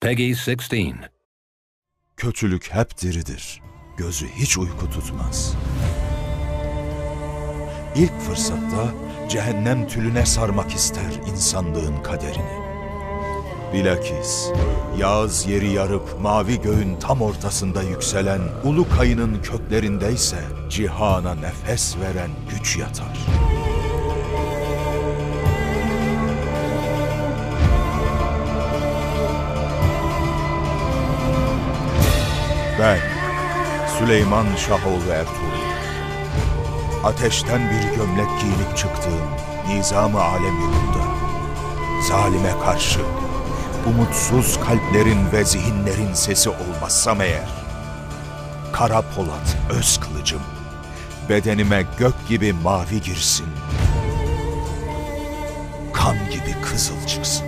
Peggy 16. Kötülük hep diridir. Gözü hiç uyku tutmaz. İlk fırsatta cehennem tülüne sarmak ister insanlığın kaderini. Bilakis Yağız yeri yarıp mavi göğün tam ortasında yükselen ulu kayının köklerindeyse cihana nefes veren güç yatar. Ben Süleyman Şahoğlu Ertuğrul. Ateşten bir gömlek giyinip çıktığım nizam-ı alem yolunda. Zalime karşı umutsuz kalplerin ve zihinlerin sesi olmazsam eğer. Kara Polat öz kılıcım, bedenime gök gibi mavi girsin. Kan gibi kızıl çıksın.